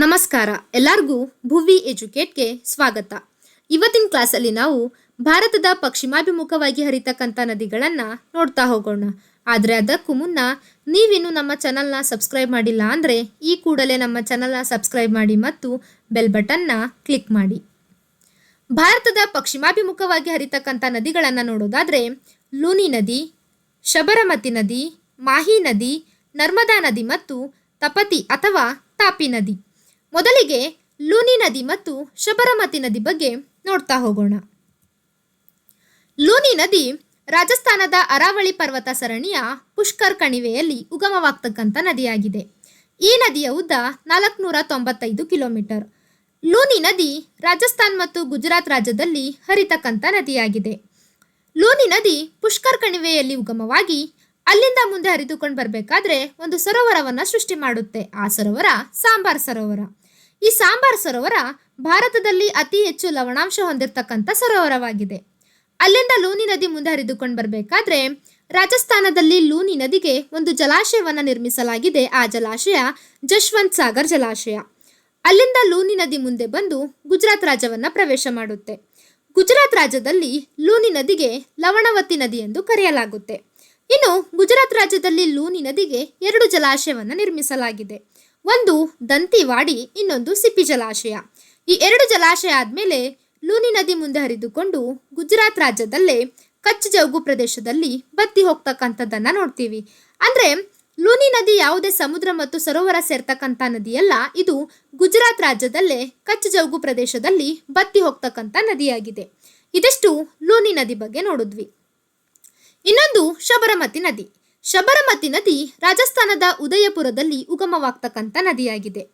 ನಮಸ್ಕಾರ. ಎಲ್ಲರಿಗೂ ಭುವಿ ಎಜುಕೇಟ್ಗೆ ಸ್ವಾಗತ. ಇವತ್ತಿನ ಕ್ಲಾಸಲ್ಲಿ ನಾವು ಭಾರತದ ಪಶ್ಚಿಮಾಭಿಮುಖವಾಗಿ ಹರಿತಕ್ಕಂಥ ನದಿಗಳನ್ನು ನೋಡ್ತಾ ಹೋಗೋಣ. ಆದರೆ ಅದಕ್ಕೂ ಮುನ್ನ ನೀವಿನ್ನು ನಮ್ಮ ಚಾನಲ್ನ ಸಬ್ಸ್ಕ್ರೈಬ್ ಮಾಡಿಲ್ಲ ಅಂದರೆ ಈ ಕೂಡಲೇ ನಮ್ಮ ಚಾನಲ್ನ ಸಬ್ಸ್ಕ್ರೈಬ್ ಮಾಡಿ ಮತ್ತು ಬೆಲ್ ಬಟನ್ನ ಕ್ಲಿಕ್ ಮಾಡಿ. ಭಾರತದ ಪಶ್ಚಿಮಾಭಿಮುಖವಾಗಿ ಹರಿತಕ್ಕಂಥ ನದಿಗಳನ್ನು ನೋಡೋದಾದರೆ ಲೂನಿ ನದಿ, ಶಬರಮತಿ ನದಿ, ಮಾಹಿ ನದಿ, ನರ್ಮದಾ ನದಿ ಮತ್ತು ತಪತಿ ಅಥವಾ ತಾಪಿ ನದಿ. ಮೊದಲಿಗೆ ಲೂನಿ ನದಿ ಮತ್ತು ಶಬರಮತಿ ನದಿ ಬಗ್ಗೆ ನೋಡ್ತಾ ಹೋಗೋಣ. ಲೂನಿ ನದಿ ರಾಜಸ್ಥಾನದ ಅರಾವಳಿ ಪರ್ವತ ಸರಣಿಯ ಪುಷ್ಕರ್ ಕಣಿವೆಯಲ್ಲಿ ಉಗಮವಾಗ್ತಕ್ಕಂಥ ನದಿಯಾಗಿದೆ. ಈ ನದಿಯ ಉದ್ದ ನಾಲ್ಕುನೂರ ತೊಂಬತ್ತೈದು ಕಿಲೋಮೀಟರ್. ಲೂನಿ ನದಿ ರಾಜಸ್ಥಾನ್ ಮತ್ತು ಗುಜರಾತ್ ರಾಜ್ಯದಲ್ಲಿ ಹರಿತಕ್ಕಂಥ ನದಿಯಾಗಿದೆ. ಲೂನಿ ನದಿ ಪುಷ್ಕರ್ ಕಣಿವೆಯಲ್ಲಿ ಉಗಮವಾಗಿ ಅಲ್ಲಿಂದ ಮುಂದೆ ಹರಿದುಕೊಂಡು ಬರಬೇಕಾದ್ರೆ ಒಂದು ಸರೋವರವನ್ನು ಸೃಷ್ಟಿ ಮಾಡುತ್ತೆ. ಆ ಸರೋವರ ಸಾಂಬಾರ್ ಸರೋವರ. ಈ ಸಾಂಬಾರ್ ಸರೋವರ ಭಾರತದಲ್ಲಿ ಅತಿ ಹೆಚ್ಚು ಲವಣಾಂಶ ಹೊಂದಿರತಕ್ಕಂಥ ಸರೋವರವಾಗಿದೆ. ಅಲ್ಲಿಂದ ಲೂನಿ ನದಿ ಮುಂದೆ ಹರಿದುಕೊಂಡು ಬರಬೇಕಾದ್ರೆ ರಾಜಸ್ಥಾನದಲ್ಲಿ ಲೂನಿ ನದಿಗೆ ಒಂದು ಜಲಾಶಯವನ್ನು ನಿರ್ಮಿಸಲಾಗಿದೆ. ಆ ಜಲಾಶಯ ಜಶ್ವಂತ್ ಸಾಗರ್ ಜಲಾಶಯ. ಅಲ್ಲಿಂದ ಲೂನಿ ನದಿ ಮುಂದೆ ಬಂದು ಗುಜರಾತ್ ರಾಜ್ಯವನ್ನ ಪ್ರವೇಶ ಮಾಡುತ್ತೆ. ಗುಜರಾತ್ ರಾಜ್ಯದಲ್ಲಿ ಲೂನಿ ನದಿಗೆ ಲವಣವತಿ ನದಿ ಎಂದು ಕರೆಯಲಾಗುತ್ತೆ. ಇನ್ನು ಗುಜರಾತ್ ರಾಜ್ಯದಲ್ಲಿ ಲೂನಿ ನದಿಗೆ ಎರಡು ಜಲಾಶಯವನ್ನು ನಿರ್ಮಿಸಲಾಗಿದೆ. ಒಂದು ದಂತಿವಾಡಿ ಇನ್ನೊಂದು ಸಿಪ್ಪಿ ಜಲಾಶಯ. ಈ ಎರಡು ಜಲಾಶಯ ಆದಮೇಲೆ ಲೂನಿ ನದಿ ಮುಂದೆ ಹರಿದುಕೊಂಡು ಗುಜರಾತ್ ರಾಜ್ಯದಲ್ಲೇ ಕಚ್ ಜೌಗು ಪ್ರದೇಶದಲ್ಲಿ ಬತ್ತಿ ಹೋಗ್ತಕ್ಕಂಥದ್ದನ್ನು ನೋಡ್ತೀವಿ. ಅಂದ್ರೆ ಲೂನಿ ನದಿ ಯಾವುದೇ ಸಮುದ್ರ ಮತ್ತು ಸರೋವರ ಸೇರ್ತಕ್ಕಂಥ ನದಿಯಲ್ಲ, ಇದು ಗುಜರಾತ್ ರಾಜ್ಯದಲ್ಲೇ ಕಚ್ ಜೌಗು ಪ್ರದೇಶದಲ್ಲಿ ಬತ್ತಿ ಹೋಗ್ತಕ್ಕಂಥ ನದಿಯಾಗಿದೆ. ಇದಷ್ಟು ಲೂನಿ ನದಿ ಬಗ್ಗೆ ನೋಡಿದ್ವಿ. ಇನ್ನೊಂದು ಶಬರಮತಿ ನದಿ. ಶಬರಮತಿ ನದಿ ರಾಜಸ್ಥಾನದ ಉದಯಪುರದಲ್ಲಿ ಉಗಮವಾಗ್ತಕ್ಕಂಥ ನದಿಯಾಗಿದೆ.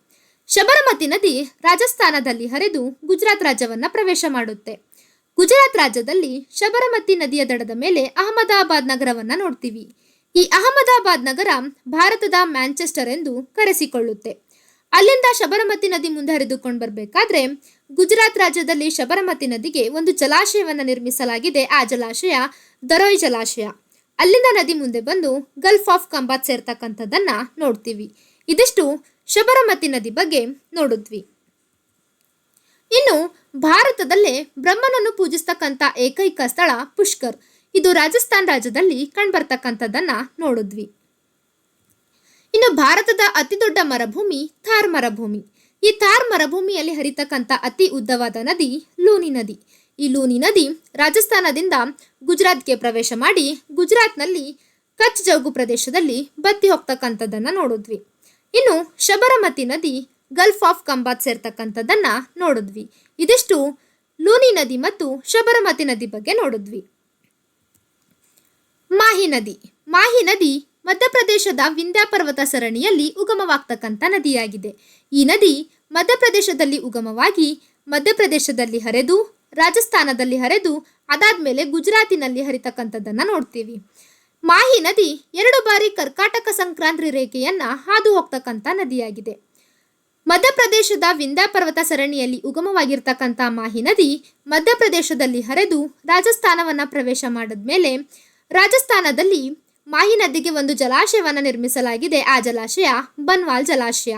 ಶಬರಮತಿ ನದಿ ರಾಜಸ್ಥಾನದಲ್ಲಿ ಹರಿದು ಗುಜರಾತ್ ರಾಜ್ಯವನ್ನ ಪ್ರವೇಶ ಮಾಡುತ್ತೆ. ಗುಜರಾತ್ ರಾಜ್ಯದಲ್ಲಿ ಶಬರಮತಿ ನದಿಯ ದಡದ ಮೇಲೆ ಅಹಮದಾಬಾದ್ ನಗರವನ್ನ ನೋಡ್ತೀವಿ. ಈ ಅಹಮದಾಬಾದ್ ನಗರ ಭಾರತದ ಮ್ಯಾಂಚೆಸ್ಟರ್ ಎಂದು ಕರೆಸಿಕೊಳ್ಳುತ್ತೆ. ಅಲ್ಲಿಂದ ಶಬರಮತಿ ನದಿ ಮುಂದೆ ಹರಿದುಕೊಂಡು ಬರಬೇಕಾದ್ರೆ ಗುಜರಾತ್ ರಾಜ್ಯದಲ್ಲಿ ಶಬರಮತಿ ನದಿಗೆ ಒಂದು ಜಲಾಶಯವನ್ನು ನಿರ್ಮಿಸಲಾಗಿದೆ. ಆ ಜಲಾಶಯ ದರೋಯ್ ಜಲಾಶಯ. ಅಲ್ಲಿಂದ ನದಿ ಮುಂದೆ ಬಂದು ಗಲ್ಫ್ ಆಫ್ ಕಂಬಾತ್ ಸೇರ್ತಕ್ಕಂಥದ್ದನ್ನ ನೋಡ್ತೀವಿ. ಇದಿಷ್ಟು ಶಬರಮತಿ ನದಿ ಬಗ್ಗೆ ನೋಡಿದ್ವಿ. ಇನ್ನು ಭಾರತದಲ್ಲೇ ಬ್ರಹ್ಮನನ್ನು ಪೂಜಿಸ್ತಕ್ಕಂಥ ಏಕೈಕ ಸ್ಥಳ ಪುಷ್ಕರ್. ಇದು ರಾಜಸ್ಥಾನ್ ರಾಜ್ಯದಲ್ಲಿ ಕಂಡುಬರ್ತಕ್ಕಂಥದ್ದನ್ನು ನೋಡಿದ್ವಿ. ಇನ್ನು ಭಾರತದ ಅತಿ ದೊಡ್ಡ ಮರಭೂಮಿ ಥಾರ್ ಮರಭೂಮಿ. ಈ ಥಾರ್ ಮರಭೂಮಿಯಲ್ಲಿ ಹರಿತಕ್ಕಂಥ ಅತಿ ಉದ್ದವಾದ ನದಿ ಲೂನಿ ನದಿ. ಈ ಲೂನಿ ನದಿ ರಾಜಸ್ಥಾನದಿಂದ ಗುಜರಾತ್ಗೆ ಪ್ರವೇಶ ಮಾಡಿ ಗುಜರಾತ್ನಲ್ಲಿ ಕಚ್ ಜೌಗು ಪ್ರದೇಶದಲ್ಲಿ ಬತ್ತಿ ಹೋಗ್ತಕ್ಕಂಥದ್ದನ್ನ ನೋಡಿದ್ವಿ. ಇನ್ನು ಶಬರಮತಿ ನದಿ ಗಲ್ಫ್ ಆಫ್ ಕಂಬಾತ್ ಸೇರ್ತಕ್ಕಂಥದ್ದನ್ನ ನೋಡಿದ್ವಿ. ಇದಿಷ್ಟು ಲೂನಿ ನದಿ ಮತ್ತು ಶಬರಮತಿ ನದಿ ಬಗ್ಗೆ ನೋಡಿದ್ವಿ. ಮಾಹಿ ನದಿ. ಮಾಹಿ ನದಿ ಮಧ್ಯಪ್ರದೇಶದ ವಿಂಧ್ಯ ಪರ್ವತ ಸರಣಿಯಲ್ಲಿ ಉಗಮವಾಗ್ತಕ್ಕಂಥ ನದಿಯಾಗಿದೆ. ಈ ನದಿ ಮಧ್ಯಪ್ರದೇಶದಲ್ಲಿ ಉಗಮವಾಗಿ ಮಧ್ಯಪ್ರದೇಶದಲ್ಲಿ ಹರಿದು ರಾಜಸ್ಥಾನದಲ್ಲಿ ಹರಿದು ಅದಾದ್ಮೇಲೆ ಗುಜರಾತಿನಲ್ಲಿ ಹರಿತಕ್ಕಂಥದ್ದನ್ನು ನೋಡ್ತೀವಿ. ಮಾಹಿ ನದಿ ಎರಡು ಬಾರಿ ಕರ್ಕಾಟಕ ಸಂಕ್ರಾಂತಿ ರೇಖೆಯನ್ನ ಹಾದು ಹೋಗ್ತಕ್ಕಂಥ ನದಿಯಾಗಿದೆ. ಮಧ್ಯಪ್ರದೇಶದ ವಿಂಧ್ಯ ಪರ್ವತ ಸರಣಿಯಲ್ಲಿ ಉಗಮವಾಗಿರ್ತಕ್ಕಂಥ ಮಾಹಿ ನದಿ ಮಧ್ಯಪ್ರದೇಶದಲ್ಲಿ ಹರಿದು ರಾಜಸ್ಥಾನವನ್ನು ಪ್ರವೇಶ ಮಾಡಿದ್ಮೇಲೆ ರಾಜಸ್ಥಾನದಲ್ಲಿ ಮಾಹಿ ನದಿಗೆ ಒಂದು ಜಲಾಶಯವನ್ನು ನಿರ್ಮಿಸಲಾಗಿದೆ. ಆ ಜಲಾಶಯ ಬನ್ವಾಲ್ ಜಲಾಶಯ.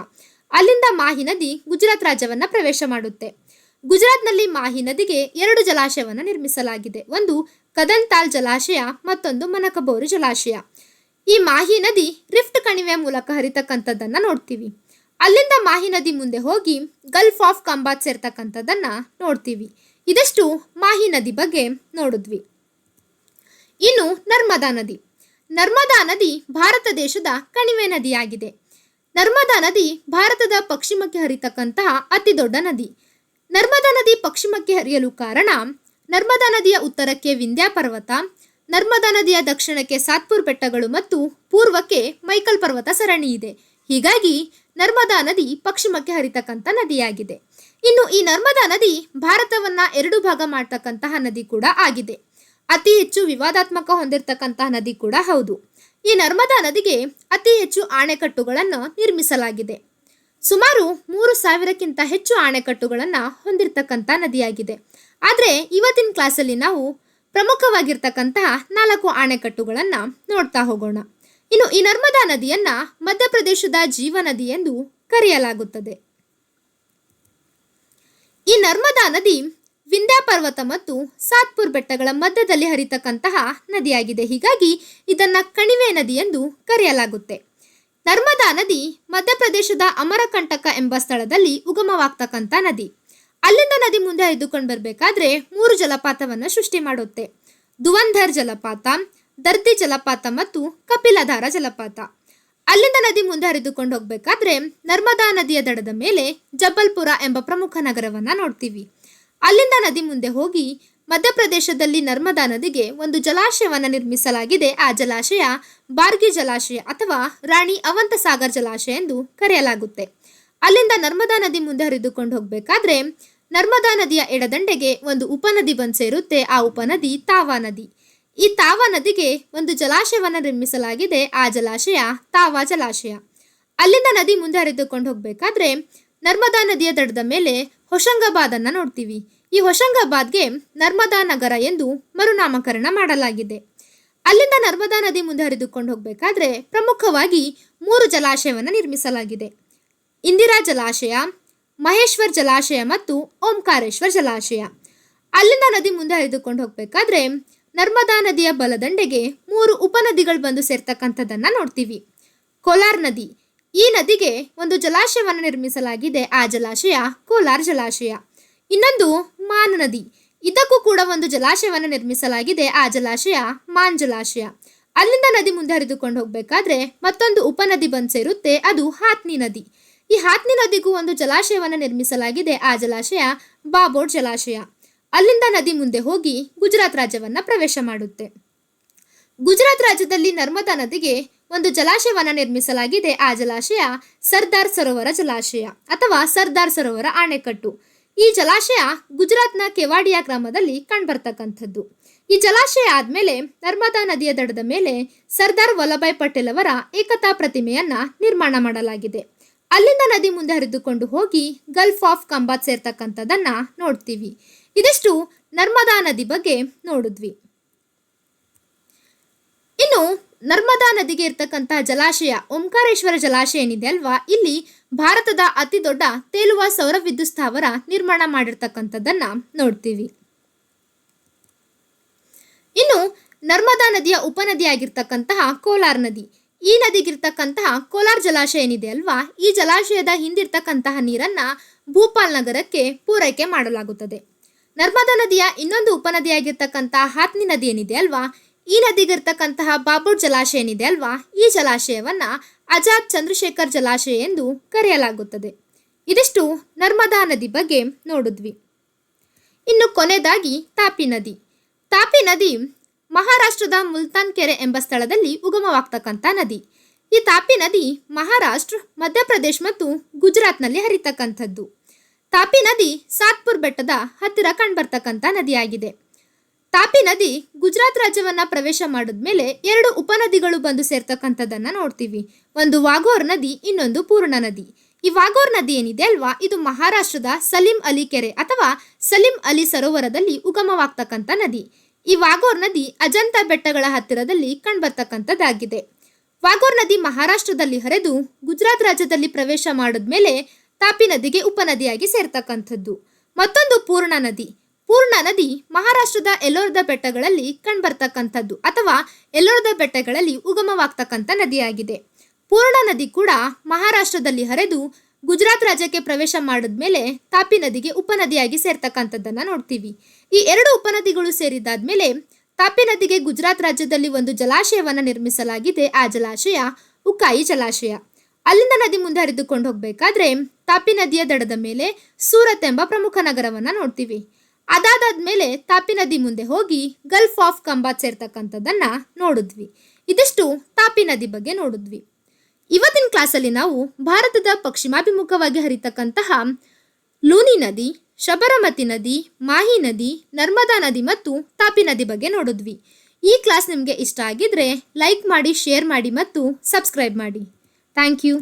ಅಲ್ಲಿಂದ ಮಾಹಿ ನದಿ ಗುಜರಾತ್ ರಾಜ್ಯವನ್ನು ಪ್ರವೇಶ ಮಾಡುತ್ತೆ. ಗುಜರಾತ್ನಲ್ಲಿ ಮಾಹಿ ನದಿಗೆ ಎರಡು ಜಲಾಶಯವನ್ನು ನಿರ್ಮಿಸಲಾಗಿದೆ. ಒಂದು ಕದಂತಾಲ್ ಜಲಾಶಯ, ಮತ್ತೊಂದು ಮನಕಬೋರು ಜಲಾಶಯ. ಈ ಮಾಹಿ ನದಿ ರಿಫ್ಟ್ ಕಣಿವೆ ಮೂಲಕ ಹರಿತಕ್ಕಂಥದ್ದನ್ನು ನೋಡ್ತೀವಿ. ಅಲ್ಲಿಂದ ಮಾಹಿ ನದಿ ಮುಂದೆ ಹೋಗಿ ಗಲ್ಫ್ ಆಫ್ ಕಂಬಾತ್ ಸೇರ್ತಕ್ಕಂಥದ್ದನ್ನು ನೋಡ್ತೀವಿ. ಇದಷ್ಟು ಮಾಹಿ ನದಿ ಬಗ್ಗೆ ನೋಡಿದ್ವಿ. ಇನ್ನು ನರ್ಮದಾ ನದಿ. ನರ್ಮದಾ ನದಿ ಭಾರತ ದೇಶದ ಕಣಿವೆ ನದಿಯಾಗಿದೆ. ನರ್ಮದಾ ನದಿ ಭಾರತದ ಪಶ್ಚಿಮಕ್ಕೆ ಹರಿತಕ್ಕಂತಹ ಅತಿ ದೊಡ್ಡ ನದಿ. ನರ್ಮದಾ ನದಿ ಪಶ್ಚಿಮಕ್ಕೆ ಹರಿಯಲು ಕಾರಣ, ನರ್ಮದಾ ನದಿಯ ಉತ್ತರಕ್ಕೆ ವಿಂಧ್ಯಾ ಪರ್ವತ, ನರ್ಮದಾ ನದಿಯ ದಕ್ಷಿಣಕ್ಕೆ ಸಾತ್ಪುರ್ ಬೆಟ್ಟಗಳು ಮತ್ತು ಪೂರ್ವಕ್ಕೆ ಮೈಕಲ್ ಪರ್ವತ ಸರಣಿ ಇದೆ. ಹೀಗಾಗಿ ನರ್ಮದಾ ನದಿ ಪಶ್ಚಿಮಕ್ಕೆ ಹರಿತಕ್ಕಂಥ ನದಿಯಾಗಿದೆ. ಇನ್ನು ಈ ನರ್ಮದಾ ನದಿ ಭಾರತವನ್ನ ಎರಡು ಭಾಗ ಮಾಡ್ತಕ್ಕಂತಹ ನದಿ ಕೂಡ ಆಗಿದೆ. ಅತಿ ಹೆಚ್ಚು ವಿವಾದಾತ್ಮಕ ಹೊಂದಿರತಕ್ಕಂತಹ ನದಿ ಕೂಡ ಹೌದು. ಈ ನರ್ಮದಾ ನದಿಗೆ ಅತಿ ಹೆಚ್ಚು ಅಣೆಕಟ್ಟುಗಳನ್ನು ನಿರ್ಮಿಸಲಾಗಿದೆ. ಸುಮಾರು ಮೂರು ಸಾವಿರಕ್ಕಿಂತ ಹೆಚ್ಚು ಅಣೆಕಟ್ಟುಗಳನ್ನು ಹೊಂದಿರತಕ್ಕಂಥ ನದಿಯಾಗಿದೆ. ಆದರೆ ಇವತ್ತಿನ ಕ್ಲಾಸಲ್ಲಿ ನಾವು ಪ್ರಮುಖವಾಗಿರ್ತಕ್ಕಂತಹ ನಾಲ್ಕು ಅಣೆಕಟ್ಟುಗಳನ್ನು ನೋಡ್ತಾ ಹೋಗೋಣ. ಇನ್ನು ಈ ನರ್ಮದಾ ನದಿಯನ್ನ ಮಧ್ಯಪ್ರದೇಶದ ಜೀವ ನದಿ ಎಂದು ಕರೆಯಲಾಗುತ್ತದೆ. ಈ ನರ್ಮದಾ ನದಿ ವಿಂಧ್ಯ ಪರ್ವತ ಮತ್ತು ಸಾತ್ಪುರ್ ಬೆಟ್ಟಗಳ ಮಧ್ಯದಲ್ಲಿ ಹರಿತಕ್ಕಂತಹ ನದಿಯಾಗಿದೆ. ಹೀಗಾಗಿ ಇದನ್ನು ಕಣಿವೆ ನದಿ ಎಂದು ಕರೆಯಲಾಗುತ್ತೆ. ನರ್ಮದಾ ನದಿ ಮಧ್ಯಪ್ರದೇಶದ ಅಮರಕಂಟಕ ಎಂಬ ಸ್ಥಳದಲ್ಲಿ ಉಗಮವಾಗ್ತಕ್ಕಂಥ ನದಿ. ಅಲ್ಲಿಂದ ನದಿ ಮುಂದೆ ಹರಿದುಕೊಂಡು ಬರಬೇಕಾದ್ರೆ ಮೂರು ಜಲಪಾತವನ್ನು ಸೃಷ್ಟಿ ಮಾಡುತ್ತೆ. ದುವಂಧರ್ ಜಲಪಾತ, ದರ್ದಿ ಜಲಪಾತ ಮತ್ತು ಕಪಿಲಧಾರ ಜಲಪಾತ. ಅಲ್ಲಿಂದ ನದಿ ಮುಂದೆ ಹರಿದುಕೊಂಡು ಹೋಗಬೇಕಾದ್ರೆ ನರ್ಮದಾ ನದಿಯ ದಡದ ಮೇಲೆ ಜಬಲ್ಪುರ ಎಂಬ ಪ್ರಮುಖ ನಗರವನ್ನ ನೋಡ್ತೀವಿ. ಅಲ್ಲಿಂದ ನದಿ ಮುಂದೆ ಹೋಗಿ ಮಧ್ಯಪ್ರದೇಶದಲ್ಲಿ ನರ್ಮದಾ ನದಿಗೆ ಒಂದು ಜಲಾಶಯವನ್ನು ನಿರ್ಮಿಸಲಾಗಿದೆ. ಆ ಜಲಾಶಯ ಬಾರ್ಗಿ ಜಲಾಶಯ ಅಥವಾ ರಾಣಿ ಅವಂತ ಸಾಗರ್ ಜಲಾಶಯ ಎಂದು ಕರೆಯಲಾಗುತ್ತೆ. ಅಲ್ಲಿಂದ ನರ್ಮದಾ ನದಿ ಮುಂದೆ ಹರಿದುಕೊಂಡು ಹೋಗಬೇಕಾದ್ರೆ ನರ್ಮದಾ ನದಿಯ ಎಡದಂಡೆಗೆ ಒಂದು ಉಪನದಿ ಬಂದು ಸೇರುತ್ತೆ. ಆ ಉಪನದಿ ತಾವಾ ನದಿ. ಈ ತಾವಾ ನದಿಗೆ ಒಂದು ಜಲಾಶಯವನ್ನು ನಿರ್ಮಿಸಲಾಗಿದೆ. ಆ ಜಲಾಶಯ ತಾವಾ ಜಲಾಶಯ. ಅಲ್ಲಿಂದ ನದಿ ಮುಂದೆ ಹರಿದುಕೊಂಡು ಹೋಗಬೇಕಾದ್ರೆ ನರ್ಮದಾ ನದಿಯ ದಡದ ಮೇಲೆ ಹೊಶಂಗಾಬಾದನ್ನು ನೋಡ್ತೀವಿ. ಈ ಹೋಶಂಗಾಬಾದ್ಗೆ ನರ್ಮದಾ ನಗರ ಎಂದು ಮರುನಾಮಕರಣ ಮಾಡಲಾಗಿದೆ. ಅಲ್ಲಿಂದ ನರ್ಮದಾ ನದಿ ಮುಂದೆ ಹರಿದುಕೊಂಡು ಹೋಗಬೇಕಾದ್ರೆ ಪ್ರಮುಖವಾಗಿ ಮೂರು ಜಲಾಶಯವನ್ನು ನಿರ್ಮಿಸಲಾಗಿದೆ. ಇಂದಿರಾ ಜಲಾಶಯ, ಮಹೇಶ್ವರ್ ಜಲಾಶಯ ಮತ್ತು ಓಂಕಾರೇಶ್ವರ್ ಜಲಾಶಯ. ಅಲ್ಲಿಂದ ನದಿ ಮುಂದೆ ಹರಿದುಕೊಂಡು ಹೋಗಬೇಕಾದ್ರೆ ನರ್ಮದಾ ನದಿಯ ಬಲದಂಡೆಗೆ ಮೂರು ಉಪನದಿಗಳು ಬಂದು ಸೇರ್ತಕ್ಕಂಥದ್ದನ್ನು ನೋಡ್ತೀವಿ. ಕೋಲಾರ್ ನದಿ. ಈ ನದಿಗೆ ಒಂದು ಜಲಾಶಯವನ್ನು ನಿರ್ಮಿಸಲಾಗಿದೆ. ಆ ಜಲಾಶಯ ಕೋಲಾರ್ ಜಲಾಶಯ. ಇನ್ನೊಂದು ಮಾನ್ ನದಿ. ಇದಕ್ಕೂ ಕೂಡ ಒಂದು ಜಲಾಶಯವನ್ನು ನಿರ್ಮಿಸಲಾಗಿದೆ. ಆ ಜಲಾಶಯ ಮಾನ್ ಜಲಾಶಯ. ಅಲ್ಲಿಂದ ನದಿ ಮುಂದೆ ಹರಿದುಕೊಂಡು ಹೋಗಬೇಕಾದ್ರೆ ಮತ್ತೊಂದು ಉಪನದಿ ಬಂದು ಸೇರುತ್ತೆ. ಅದು ಹಾತ್ನಿ ನದಿ. ಈ ಹಾತ್ನಿ ನದಿಗೂ ಒಂದು ಜಲಾಶಯವನ್ನು ನಿರ್ಮಿಸಲಾಗಿದೆ. ಆ ಜಲಾಶಯ ಬಾಬೋಡ್ ಜಲಾಶಯ. ಅಲ್ಲಿಂದ ನದಿ ಮುಂದೆ ಹೋಗಿ ಗುಜರಾತ್ ರಾಜ್ಯವನ್ನ ಪ್ರವೇಶ ಮಾಡುತ್ತೆ. ಗುಜರಾತ್ ರಾಜ್ಯದಲ್ಲಿ ನರ್ಮದಾ ನದಿಗೆ ಒಂದು ಜಲಾಶಯವನ್ನು ನಿರ್ಮಿಸಲಾಗಿದೆ. ಆ ಜಲಾಶಯ ಸರ್ದಾರ್ ಸರೋವರ ಜಲಾಶಯ ಅಥವಾ ಸರ್ದಾರ್ ಸರೋವರ ಆಣೆಕಟ್ಟು. ಈ ಜಲಾಶಯ ಗುಜರಾತ್ನ ಕೆವಾಡಿಯಾ ಗ್ರಾಮದಲ್ಲಿ ಕಂಡುಬರ್ತಕ್ಕಂಥದ್ದು. ಈ ಜಲಾಶಯ ಆದಮೇಲೆ ನರ್ಮದಾ ನದಿಯ ದಡದ ಮೇಲೆ ಸರ್ದಾರ್ ವಲ್ಲಭಾಯ್ ಪಟೇಲ್ ಅವರ ಏಕತಾ ಪ್ರತಿಮೆಯನ್ನ ನಿರ್ಮಾಣ ಮಾಡಲಾಗಿದೆ. ಅಲ್ಲಿಂದ ನದಿ ಮುಂದೆ ಹರಿದುಕೊಂಡು ಹೋಗಿ ಗಲ್ಫ್ ಆಫ್ ಕಂಬಾತ್ ಸೇರ್ತಕ್ಕಂಥದ್ದನ್ನ ನೋಡ್ತೀವಿ. ಇದಿಷ್ಟು ನರ್ಮದಾ ನದಿ ಬಗ್ಗೆ ನೋಡಿದ್ವಿ. ಇನ್ನು ನರ್ಮದಾ ನದಿಗೆ ಇರ್ತಕ್ಕಂತಹ ಜಲಾಶಯ ಓಂಕಾರೇಶ್ವರ ಜಲಾಶಯ ಏನಿದೆ ಅಲ್ವಾ? ಇಲ್ಲಿ ಭಾರತದ ಅತಿ ದೊಡ್ಡ ತೇಲುವ ಸೌರ ವಿದ್ಯುತ್ ಸ್ಥಾವರ ನಿರ್ಮಾಣ ಮಾಡಿರ್ತಕ್ಕಂಥದ್ದನ್ನ ನೋಡ್ತೀವಿ. ಇನ್ನು ನರ್ಮದಾ ನದಿಯ ಉಪನದಿಯಾಗಿರ್ತಕ್ಕಂತಹ ಕೋಲಾರ್ ನದಿ. ಈ ನದಿಗಿರ್ತಕ್ಕಂತಹ ಕೋಲಾರ್ ಜಲಾಶಯ ಏನಿದೆ ಅಲ್ವಾ? ಈ ಜಲಾಶಯದ ಹಿಂದಿರ್ತಕ್ಕಂತಹ ನೀರನ್ನ ಭೂಪಾಲ್ ನಗರಕ್ಕೆ ಪೂರೈಕೆ ಮಾಡಲಾಗುತ್ತದೆ. ನರ್ಮದಾ ನದಿಯ ಇನ್ನೊಂದು ಉಪನದಿಯಾಗಿರ್ತಕ್ಕಂತಹ ಹಾತ್ನಿ ನದಿ ಏನಿದೆ ಅಲ್ವಾ? ಈ ನದಿಗಿರ್ತಕ್ಕಂತಹ ಬಾಬುಡ್ ಜಲಾಶಯ ಏನಿದೆ ಅಲ್ವಾ? ಈ ಜಲಾಶಯವನ್ನು ಆಜಾದ್ ಚಂದ್ರಶೇಖರ್ ಜಲಾಶಯ ಎಂದು ಕರೆಯಲಾಗುತ್ತದೆ. ಇದಿಷ್ಟು ನರ್ಮದಾ ನದಿ ಬಗ್ಗೆ ನೋಡಿದ್ವಿ. ಇನ್ನು ಕೊನೆಯದಾಗಿ ತಾಪಿ ನದಿ. ತಾಪಿ ನದಿ ಮಹಾರಾಷ್ಟ್ರದ ಮುಲ್ತಾನ್ ಕೆರೆ ಎಂಬ ಸ್ಥಳದಲ್ಲಿ ಉಗಮವಾಗ್ತಕ್ಕಂಥ ನದಿ. ಈ ತಾಪಿ ನದಿ ಮಹಾರಾಷ್ಟ್ರ, ಮಧ್ಯಪ್ರದೇಶ್ ಮತ್ತು ಗುಜರಾತ್ನಲ್ಲಿ ಹರಿತಕ್ಕಂಥದ್ದು. ತಾಪಿ ನದಿ ಸಾತ್ಪುರ್ ಬೆಟ್ಟದ ಹತ್ತಿರ ಕಂಡುಬರ್ತಕ್ಕಂಥ ನದಿಯಾಗಿದೆ. ತಾಪಿ ನದಿ ಗುಜರಾತ್ ರಾಜ್ಯವನ್ನ ಪ್ರವೇಶ ಮಾಡಿದ್ಮೇಲೆ ಎರಡು ಉಪನದಿಗಳು ಬಂದು ಸೇರ್ತಕ್ಕಂಥದ್ದನ್ನ ನೋಡ್ತೀವಿ. ಒಂದು ವಾಘೋರ್ ನದಿ, ಇನ್ನೊಂದು ಪೂರ್ಣ ನದಿ. ಈ ವಾಘೋರ್ ನದಿ ಏನಿದೆ ಅಲ್ವಾ? ಇದು ಮಹಾರಾಷ್ಟ್ರದ ಸಲೀಂ ಅಲಿ ಕೆರೆ ಅಥವಾ ಸಲೀಂ ಅಲಿ ಸರೋವರದಲ್ಲಿ ಉಗಮವಾಗ್ತಕ್ಕಂಥ ನದಿ. ಈ ವಾಘೋರ್ ನದಿ ಅಜಂತ ಬೆಟ್ಟಗಳ ಹತ್ತಿರದಲ್ಲಿ ಕಂಡುಬರ್ತಕ್ಕಂಥದ್ದಾಗಿದೆ. ವಾಘೋರ್ ನದಿ ಮಹಾರಾಷ್ಟ್ರದಲ್ಲಿ ಹರಿದು ಗುಜರಾತ್ ರಾಜ್ಯದಲ್ಲಿ ಪ್ರವೇಶ ಮಾಡಿದ್ಮೇಲೆ ತಾಪಿ ನದಿಗೆ ಉಪನದಿಯಾಗಿ ಸೇರ್ತಕ್ಕಂಥದ್ದು. ಮತ್ತೊಂದು ಪೂರ್ಣ ನದಿ. ಪೂರ್ಣ ನದಿ ಮಹಾರಾಷ್ಟ್ರದ ಎಲ್ಲೋರದ ಬೆಟ್ಟಗಳಲ್ಲಿ ಕಂಡುಬರ್ತಕ್ಕಂಥದ್ದು ಅಥವಾ ಎಲ್ಲೋರದ ಬೆಟ್ಟಗಳಲ್ಲಿ ಉಗಮವಾಗ್ತಕ್ಕಂಥ ನದಿಯಾಗಿದೆ. ಪೂರ್ಣ ನದಿ ಕೂಡ ಮಹಾರಾಷ್ಟ್ರದಲ್ಲಿ ಹರಿದು ಗುಜರಾತ್ ರಾಜ್ಯಕ್ಕೆ ಪ್ರವೇಶ ಮಾಡಿದ್ಮೇಲೆ ತಾಪಿ ನದಿಗೆ ಉಪನದಿಯಾಗಿ ಸೇರ್ತಕ್ಕಂಥದ್ದನ್ನ ನೋಡ್ತೀವಿ. ಈ ಎರಡು ಉಪನದಿಗಳು ಸೇರಿದಾದ್ಮೇಲೆ ತಾಪಿ ನದಿಗೆ ಗುಜರಾತ್ ರಾಜ್ಯದಲ್ಲಿ ಒಂದು ಜಲಾಶಯವನ್ನು ನಿರ್ಮಿಸಲಾಗಿದೆ. ಆ ಜಲಾಶಯ ಉಕಾಯಿ ಜಲಾಶಯ. ಅಲ್ಲಿಂದ ನದಿ ಮುಂದೆ ಹರಿದುಕೊಂಡು ಹೋಗಬೇಕಾದ್ರೆ ತಾಪಿ ನದಿಯ ದಡದ ಮೇಲೆ ಸೂರತ್ ಎಂಬ ಪ್ರಮುಖ ನಗರವನ್ನ ನೋಡ್ತೀವಿ. ಅದಾದಾದ್ಮೇಲೆ ತಾಪಿ ನದಿ ಮುಂದೆ ಹೋಗಿ ಗಲ್ಫ್ ಆಫ್ ಕಂಬಾತ್ ಸೇರ್ತಕ್ಕಂಥದ್ದನ್ನ ನೋಡಿದ್ವಿ. ಇದಿಷ್ಟು ತಾಪಿ ನದಿ ಬಗ್ಗೆ ನೋಡಿದ್ವಿ. ಇವತ್ತಿನ ಕ್ಲಾಸಲ್ಲಿ ನಾವು ಭಾರತದ ಪಶ್ಚಿಮಾಭಿಮುಖವಾಗಿ ಹರಿತಕ್ಕಂತಹ ಲೂನಿ ನದಿ, ಶಬರಮತಿ ನದಿ, ಮಾಹಿ ನದಿ, ನರ್ಮದಾ ನದಿ ಮತ್ತು ತಾಪಿ ನದಿ ಬಗ್ಗೆ ನೋಡಿದ್ವಿ. ಈ ಕ್ಲಾಸ್ ನಿಮಗೆ ಇಷ್ಟ ಆಗಿದ್ರೆ ಲೈಕ್ ಮಾಡಿ ಶೇರ್ ಮಾಡಿ ಮತ್ತು ಸಬ್ಸ್ಕ್ರೈಬ್ ಮಾಡಿ. Thank you